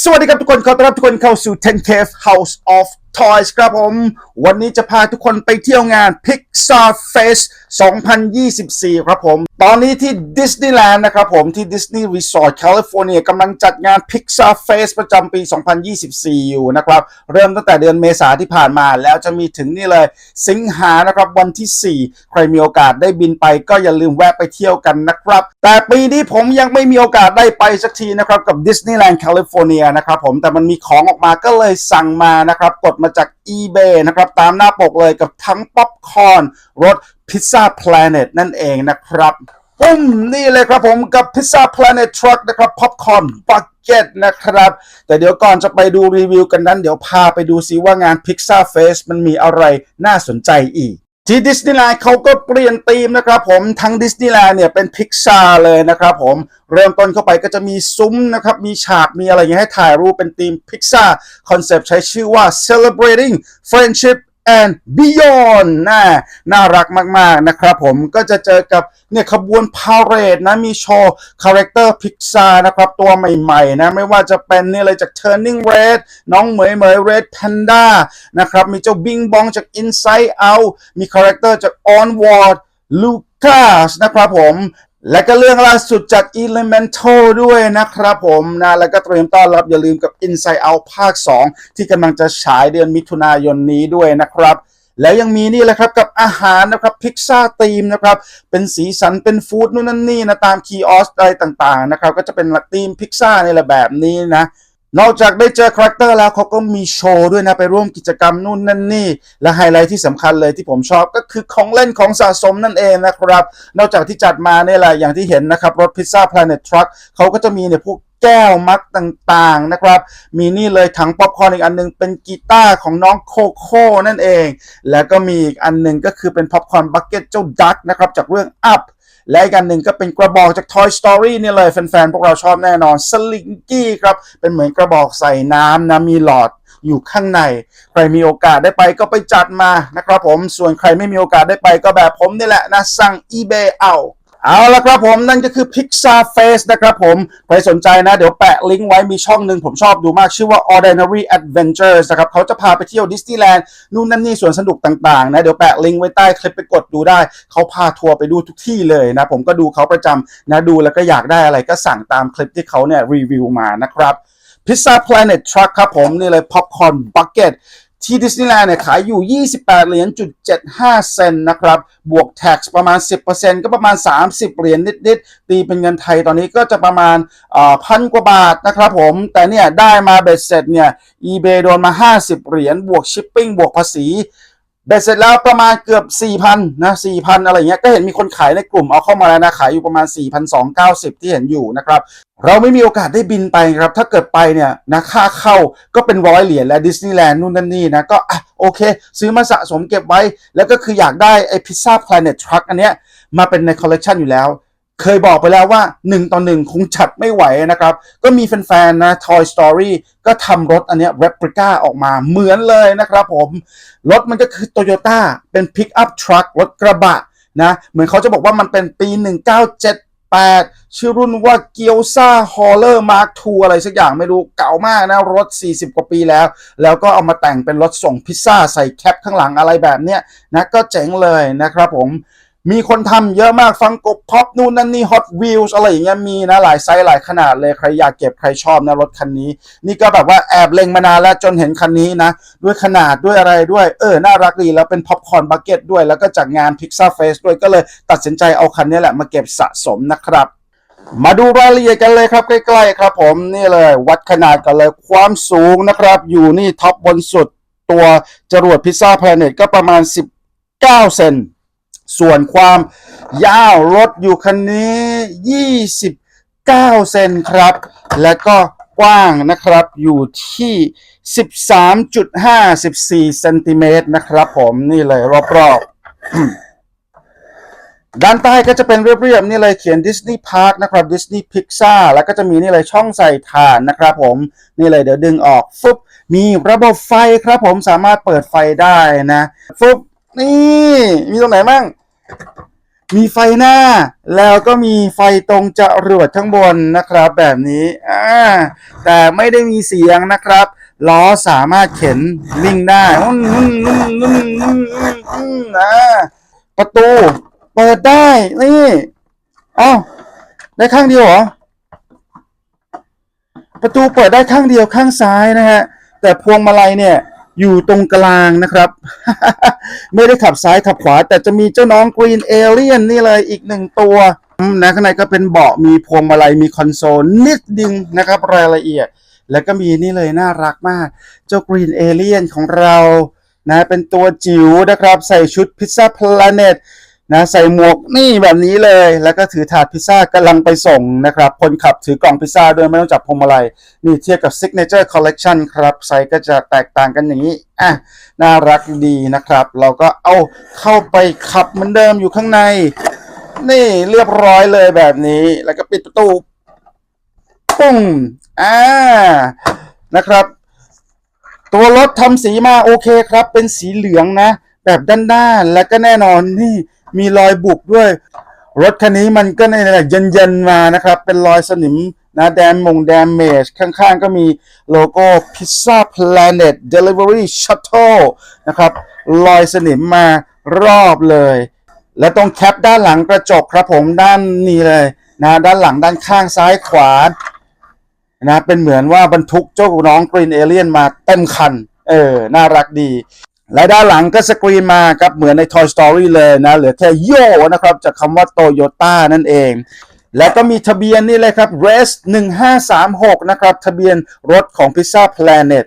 สวัสดีครับทุกคนขอต้อนรับทุกคนเข้าสู่ 10 Cave House of Toys ครับผม วันนี้จะพาทุกคนไปเที่ยวงาน Pixar Fest 2024 ครับผม ตอนนี้ที่ดิสนีย์แลนด์นะครับผมที่ Disney Resort California กำลังจัดงาน Pixar Fest ประจำปี 2024 อยู่นะครับ เริ่มตั้งแต่เดือนเมษาที่ผ่านมา แล้วจะมีถึงนี่เลย สิงหานะครับวันที่ 4 ใครมีโอกาสได้บินไปก็อย่าลืมแวะไปเที่ยวกันนะครับ แต่ปีนี้ผมยังไม่มีโอกาสได้ไปสักทีนะครับกับ Disneyland California นะครับผมแต่มันมีของออกมาก็เลยสั่งมานะครับกดมาจาก eBay นะครับ ตามหน้าปกเลยกับทั้งป๊อปคอร์นรส Pizza Planet นั่นเองนะครับปุ้มนี่เลยครับผมกับ Pizza Planet Truck นะครับพ็อปคอร์นบักเก็ตนะครับ แต่เดี๋ยวก่อนจะไปดูรีวิวกันนั้น เดี๋ยวพาไปดูซิว่างาน Pixar Fest มันมีอะไรน่าสนใจอีก ที่ดิสนีย์แลนด์เขาก็เปลี่ยนธีมนะครับผมทั้งดิสนีย์แลนด์เนี่ยเป็นพิกซาเลยนะครับผมเริ่มต้นเข้าไปก็จะมีซุ้มนะครับ มีฉากมีอะไรอย่างเงี้ยให้ถ่ายรูปเป็นธีมพิกซาคอนเซปต์ใช้ชื่อว่า celebrating friendship and beyond น่าน่ารักมาก ๆ นะครับผมก็จะเจอกับเนี่ยขบวนพาเหรดนะมีโชว์คาแรคเตอร์พิกซานะครับ ตัวใหม่ ๆ นะ ไม่ว่าจะเป็นนี่เลยจาก Turning Red น้องเหมยเหมย Red Panda นะครับ มีเจ้าบิงบองจาก Inside Out มีคาแรคเตอร์จาก Onward Lucas นะครับผม และก็เรื่องล่าสุดจาก Elemental ด้วยนะครับผมนะแล้วก็เตรียมต้อนรับอย่าลืมกับ Inside Out ภาค 2 ที่กำลังจะฉายเดือนมิถุนายนนี้ด้วยนะครับ แล้วยังมีนี่แหละครับกับอาหารนะครับพิซซ่าตีมนะครับ เป็นสีสันเป็นฟู้ดนู่นนั่นนี่นะ ตามคีออสอะไรต่างๆนะครับ ก็จะเป็นตีมพิซซ่าในแบบนี้นะ นอกจากได้เจอคาแรคเตอร์แล้วเขาก็มีโชว์ด้วยนะไปร่วมกิจกรรมนู่นนั่นนี่ และไฮไลท์ที่สำคัญเลยที่ผมชอบก็คือของเล่นของสะสมนั่นเองนะครับ นอกจากที่จัดมาเนี่ยแหละอย่างที่เห็นนะครับ รถพิซซ่า Planet Truck เขาก็จะมีเนี่ยพวกแก้วมักต่างๆนะครับ มีนี่เลยถังป๊อปคอร์นอีกอันหนึงเป็นกีตาร์ของน้องโคโค่นั่นเอง แล้วก็มีอีกอันหนึ่งก็คือเป็นป๊อปคอร์นบักเก็ตเจ้าดักนะครับจากเรื่อง Up และอีกอันหนึ่งก็เป็นกระบอกจาก Toy Story นี่เลยแฟนๆ พวกเราชอบแน่นอนสลิงกี้ครับ เป็นเหมือนกระบอกใส่น้ำนะมีหลอดอยู่ข้างใน ใครมีโอกาสได้ไปก็ไปจัดมานะครับผมส่วนใครไม่มีโอกาสได้ไปก็แบบผมนี่แหละนะสั่ง eBay เอา เอาละครับผมนั่นก็คือ Pixar Face นะครับผม ใครสนใจนะ เดี๋ยวแปะลิงก์ไว้มีช่องหนึ่งผมชอบดูมากชื่อว่า Ordinary Adventures นะครับเขาจะพาไปเที่ยวดิสนีย์แลนด์นู่นนั่นนี่สวนสนุกต่างๆ นะ เดี๋ยวแปะลิงก์ไว้ใต้คลิปไปกดดูได้ เขาพาทัวร์ไปดูทุกที่เลยนะ ผมก็ดูเขาประจำนะดูแล้วก็อยากได้อะไรก็สั่งตามคลิปที่เขาเนี่ยรีวิวมานะครับ Pizza Planet Truck ครับผม นี่เลย Popcorn Bucket ที่ดิสนีย์แลนด์เนี่ยขายอยู่ 28 เหรียญจุด75 เซนนะครับ บวก tax ประมาณ 10%ก็ประมาณ 30 เหรียญนิดๆ ตีเป็นเงินไทยตอนนี้ก็จะประมาณพันกว่าบาทนะครับผม แต่เนี่ยได้มาเบ็ดเสร็จเนี่ย eBay โดนมา 50 เหรียญ บวกชิปปิ้ง บวกภาษี เบ็ดเสร็จแล้วประมาณเกือบ 4,000นะ4,000 อะไรเงี้ยก็เห็นมีคนขายในกลุ่มเอาเข้ามาแล้วนะขายอยู่ประมาณ 4,290 ที่เห็นอยู่นะครับ เราไม่มีโอกาสได้บินไปครับ ถ้าเกิดไปเนี่ยนะค่าเข้าก็เป็นร้อยเหรียญและดิสนีย์แลนด์นู่นนั่นนี่นะก็อะโอเค ซื้อมาสะสมเก็บไว้ แล้วก็คืออยากได้ไอพิซซ่า Planet Truck อันเนี้ยมาเป็นในคอลเลกชันอยู่แล้ว เคยบอกไปแล้วว่า 1 ต่อ 1 คงจัดไม่ไหวนะครับ ก็มีแฟนๆนะ Toy Story ก็ทำรถอันนี้ replica ออกมาเหมือนเลยนะครับผม รถมันก็คือ Toyota เป็น Pickup Truck รถกระบะนะ เหมือนเขาจะบอกว่ามันเป็นปี 1978 ชื่อรุ่นว่า g i o s a Hauler Mark II อะไรสักอย่างไม่รู้เก่ามากนะ รถ 40 กว่าปีแล้ว แล้วก็เอามาแต่งเป็นรถส่งพิซซ่าใส่แคปข้างหลังอะไรแบบเนี้ยนะก็เจ๋งเลยนะครับผม มีคนทำเยอะมากฟังกบพ็อปนู่นนั่นนี่ฮอตวิวอะไรอย่างเงี้ยมีนะหลายไซส์หลายขนาดเลยใครอยากเก็บใครชอบนะรถคันนี้ นี่ก็แบบว่าแอบเล็งมานานแล้วจนเห็นคันนี้นะ ด้วยขนาดด้วยอะไรด้วย เออ น่ารักดีแล้วเป็นพ็อปคอร์นบักเก็ตด้วย แล้วก็จากงาน Pixar Face ด้วยก็เลยตัดสินใจเอาคันนี้แหละมาเก็บสะสมนะครับมาดูรายละเอียดกันเลยครับใกล้ๆครับผมนี่เลย วัดขนาดกันเลยความสูงนะครับ อยู่นี่ท็อปบนสุดตัวจรวดพิซซ่าแพลเน็ตก็ประมาณ 19 เซน ส่วนความยาวรถอยู่คันนี้ 29 เซนครับ และก็กว้างนะครับอยู่ที่ 13.54เซนติเมตรนะครับผมนี่เลยรอบๆด้านใต้ก็จะเป็นเรียบๆนี่เลยเขียน Disney Park นะครับ Disney Pixar แล้วก็จะมีนี่เลยช่องใส่ถ่านนะครับผม นี่เลยเดี๋ยวดึงออกฟึบมีระบบไฟครับผมสามารถเปิดไฟได้นะฟึบนี่ มีตรงไหนบ้าง มีไฟหน้า แล้วก็มีไฟตรงจรวดข้างบนนะครับ แบบนี้อ่าแต่ไม่ได้มีเสียงนะครับล้อสามารถเข็นวิ่งได้อืมอืมอืมอืมอืมอืมอืมอ่าประตู เปิดได้นี่เอ้าได้ข้างเดียวเหรอประตูเปิดได้ข้างเดียวข้างซ้ายนะฮะแต่พวงมาลัยเนี่ย อยู่ตรงกลางนะครับ ไม่ได้ขับซ้ายขับขวา แต่จะมีเจ้าน้องกรีนเอเลียนนี่เลยอีกหนึ่งตัวนะข้างในก็เป็นเบาะมีพวงมาลัยมีคอนโซลนิดดึงนะครับรายละเอียด แล้วก็มีนี่เลยน่ารักมาก เจ้ากรีนเอเลียนของเรานะเป็นตัวจิ๋วนะครับ ใส่ชุดพิซซ่าพลาเน็ต นะใส่หมวกนี่แบบนี้เลย แล้วก็ถือถาดพิซซ่ากำลังไปส่งนะครับ คนขับถือกล่องพิซซ่าด้วยไม่ต้องจับพวงมาลัยนี่เทียบกับ Signature Collection ครับไซส์ก็จะแตกต่างกันอย่างนี้อะน่ารักดีนะครับ เราก็เอาเข้าไปขับเหมือนเดิมอยู่ข้างใน นี่เรียบร้อยเลยแบบนี้ แล้วก็ปิดประตูปุ้งอ่านะครับตัวรถทำสีมาโอเคครับ เป็นสีเหลืองนะ แบบด้านๆแล้วก็แน่นอนนี่ มีรอยบุบด้วย รถคันนี้มันก็ในแหละเย็นๆมานะครับ เป็นรอยสนิมนะแดมมงแดมเมจข้างๆ ก็มีโลโก้ Pizza Planet Delivery Shuttle นะครับรอยสนิมมารอบเลย และตรงแคปด้านหลังกระจกครับผมด้านนี้เลยนะด้านหลังด้านข้างซ้ายขวานะเป็นเหมือนว่าบรรทุกเจ้าน้องกรีนเอเลียนมาเต็มคัน เออ น่ารักดี และด้านหลังก็สกรีนมาครับเหมือนใน Toy Story เลยนะ เหลือแค่โยนะครับจากคำว่าโตโยต้านั่นเอง แล้วก็มีทะเบียนนี่เลยครับ RES 1536 นะครับ ทะเบียนรถของ Pizza Planet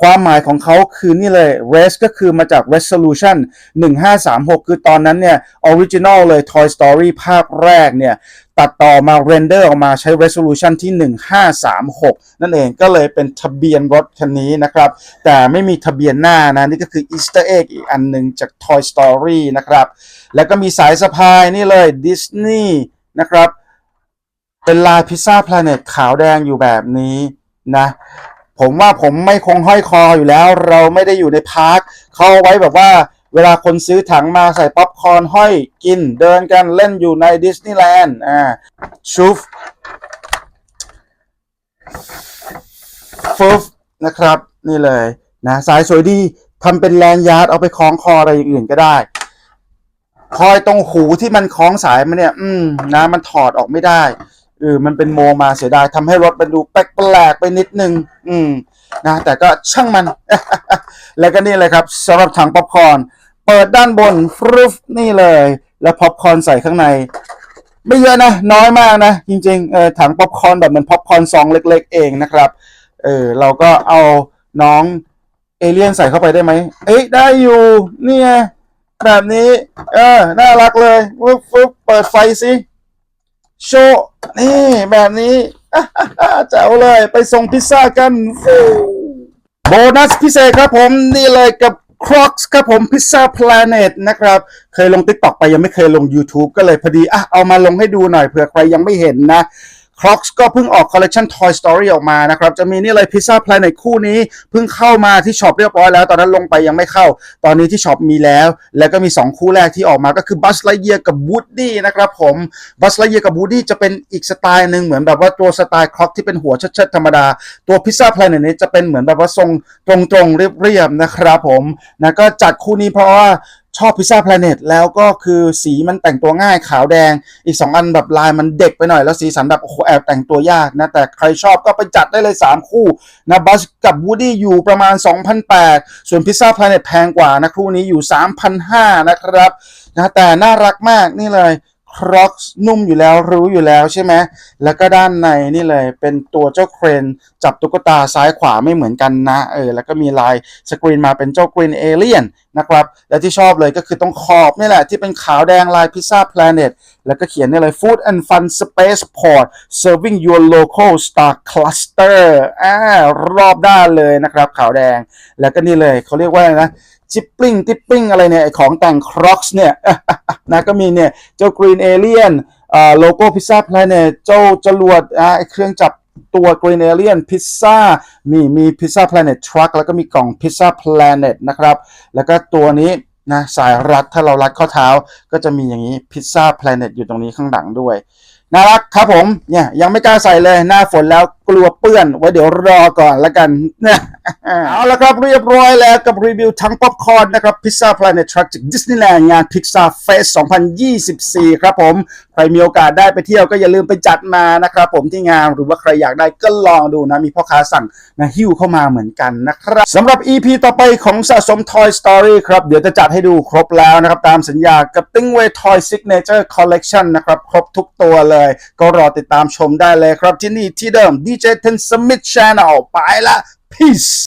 ความหมายของเขาคือนี่เลย RES ก็คือมาจาก Resolution 1536 คือตอนนั้นเนี่ย Original เลย Toy Story ภาคแรกเนี่ย ตัดต่อมาเรนเดอร์ออกมาใช้ resolution ที่ 1536 นั่นเองก็เลยเป็นทะเบียนรถคันนี้นะครับ แต่ไม่มีทะเบียนหน้านะ นี่ก็คือ Easter egg อีกอันหนึ่งจาก Toy Story นะครับ แล้วก็มีสายสะพายนี่เลย Disney นะครับ เป็นลายพิซซ่า Planet ขาวแดงอยู่แบบนี้นะ ผมว่าผมไม่คงห้อยคออยู่แล้ว เราไม่ได้อยู่ในพาร์คเขาไว้แบบว่าเวลาคนซื้อถังมาใส่ป๊อปคอร์นห้อยกิน เดินกันเล่นอยู่ในดิสนีย์แลนด์อ่าชูฟฟุฟนะครับ นี่เลยนะสายสวยดีทำเป็นแลนยาร์ดเอาไปคล้องคออะไรอย่างอื่นก็ได้คอยตรงหูที่มันคล้องสายมันเนี่ย อืมนะมันถอดออกไม่ได้ เออมันเป็นโมมาเสียดายทำให้รถมันดูแปลกๆไปนิดนึง อืมนะแต่ก็ช่างมัน แล้วก็นี่เลยครับสำหรับถังป๊อปคอร์นเปิดด้านบนฟรุฟนี่เลย แล้วป๊อปคอร์นใส่ข้างใน ไม่เยอะนะ น้อยมากนะ จริงๆเออถังป๊อปคอร์นแบบเหมือนป๊อปคอร์นซองเล็ก ๆ เองนะครับเออเราก็เอาน้องเอเลี่ยนใส่เข้าไปได้ไหมเอ้ยได้อยู่นี่ไงแบบนี้ เออ น่ารักเลยฟึบฟึบเปิดไฟสิโชว์ นี่แบบนี้เจ๋วเลยไปส่งพิซซ่ากันโบนัสพิเศษครับผมนี่เลยกับ Crocs ครับผม Pizza Planet นะครับ เคยลง TikTok ไปยังไม่เคยลง YouTube ก็เลยพอดีอะเอามาลงให้ดูหน่อยเผื่อใครยังไม่เห็นนะ Crocs ก็เพิ่งออกคอลเล t ชัน Toy Story ออกมานะครับ จะมีนี่เลย Pizza Planet คู่นี้ เพิ่งเข้ามาที่ช็อปเรียบร้อยแล้ว ตอนนั้นลงไปยังไม่เข้า ตอนนี้ที่ช็อปมีแล้ว แล้วก็มี 2 คู่แรกที่ออกมาก็คือ Buzz Lightyear กับ Woody นะครับผม Buzz Lightyear กับ Woody จะเป็นอีกสไตล์หนึ่งเหมือนแบบว่าตัวสไตล์ Crocs ที่เป็นหัวเชิดๆธรรมดา ตัว Pizza Planet นี้จะเป็นเหมือนแบบว่าทรงตรงๆเรียบๆนะครับผมนะก็จัดคู่นี้เพราะว่า ชอบพิซซ่าแพลเน็ตแล้วก็คือสีมันแต่งตัวง่ายขาวแดง อีก 2 อันแบบลายมันเด็กไปหน่อย แล้วสีสันแบบโอ้โหแอบแต่งตัวยากนะ แต่ใครชอบก็ไปจัดได้เลย 3 คู่นะบัสกับวูดี้อยู่ประมาณ 2,008 ส่วนพิซซ่าแพลเน็ตแพงกว่านะคู่นี้อยู่3,500นะครับนะแต่น่ารักมากนี่เลย Crocs นุ่มอยู่แล้วรู้อยู่แล้วใช่ไหมแล้วก็ด้านในนี่เลยเป็นตัวเจ้าเครน จับตุ๊กตาซ้ายขวาไม่เหมือนกันนะเออแล้วก็มีลายสกรีนมาเป็นเจ้ากรีนเอเลียนนะครับและที่ชอบเลยก็คือตรงขอบนี่แหละ ที่เป็นขาวแดงลายพิซซ่า Planet แล้วก็เขียนนี่เลย Food and Fun Space Port serving your local star cluster อ่ารอบด้านเลยนะครับ ขาวแดงแล้วก็นี่เลยเขาเรียกว่าไรนะ ชิปปิ้งทิปปิ้งอะไรเนี่ยของแต่งครอกส์เนี่ยนะก็มีเนี่ยเจ้ากรีนเอเลียนโลโก้พิซซ่าแพลเนตเจ้าจรวดอ่าไอ้เครื่องจับตัวกรีนเอเลียนพิซซ่ามีมีพิซซ่าแพลเนตทรัคแล้วก็มีกล่องพิซซ่าแพลเนตนะครับ แล้วก็ตัวนี้ นะสายรัดถ้าเรารัดข้อเท้าก็จะมีอย่างนี้พิซซ่าแพลเน็ตอยู่ตรงนี้ข้างหลังด้วยน่ารักครับผมเนี่ยยังไม่กล้าใส่เลยหน้าฝนแล้วกลัวเปื้อน ไว้เดี๋ยวรอก่อนละกันนะเอาละครับเรียบร้อยแล้วกับรีวิวทั้งป๊อปคอร์นนะครับพิซซ่า Planet Truck จากดิสนีย์แลนด์งาน Pixar Fest 2024 ครับผม ใครมีโอกาสได้ไปเที่ยวก็อย่าลืมไปจัดมานะครับผมที่งานหรือว่าใครอยากได้ก็ลองดูนะ มีพ่อค้าสั่งนะหิ้วเข้ามาเหมือนกันนะครับสำหรับ EP ต่อไปของสะสม Toy Story ครับเดี๋ยวจะจัดใให้ดูครบแล้วนะครับ ตามสัญญากับ t ิ้งเว y Toy Signature Collection นะครับ ครบทุกตัวเลย ก็รอติดตามชมได้เลยครับที่นี่ที่เดิม DJ Ten Smith Channel ไปละ Peace